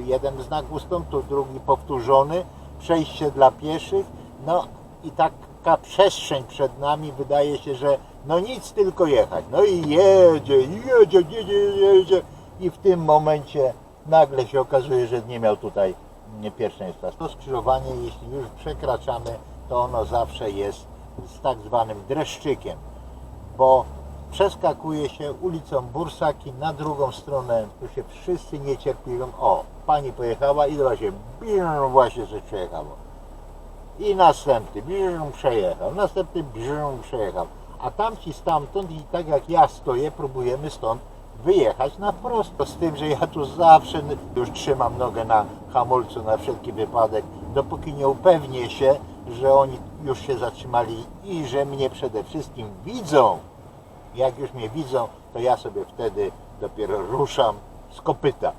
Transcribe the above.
jeden znak ustąp, drugi powtórzony, przejście dla pieszych, no i taka przestrzeń przed nami. Wydaje się, że no nic tylko jechać. No i jedzie, jedzie, jedzie, jedzie. I w tym momencie nagle się okazuje, że nie miał tutaj mm, pierwszeństwa. To skrzyżowanie, jeśli już przekraczamy, to ono zawsze jest z tak zwanym dreszczykiem, bo przeskakuje się ulicą Bursaki na drugą stronę, tu się wszyscy niecierpliwią, o, pani pojechała i właśnie, bim, właśnie coś przejechało. I następny bim, przejechał, następny bim, przejechał. A tamci stamtąd i tak jak ja stoję, próbujemy stąd wyjechać na prosto. Z tym, że ja tu zawsze już trzymam nogę na hamulcu na wszelki wypadek, dopóki nie upewnię się, że oni już się zatrzymali i że mnie przede wszystkim widzą. Jak już mnie widzą, to ja sobie wtedy dopiero ruszam z kopyta.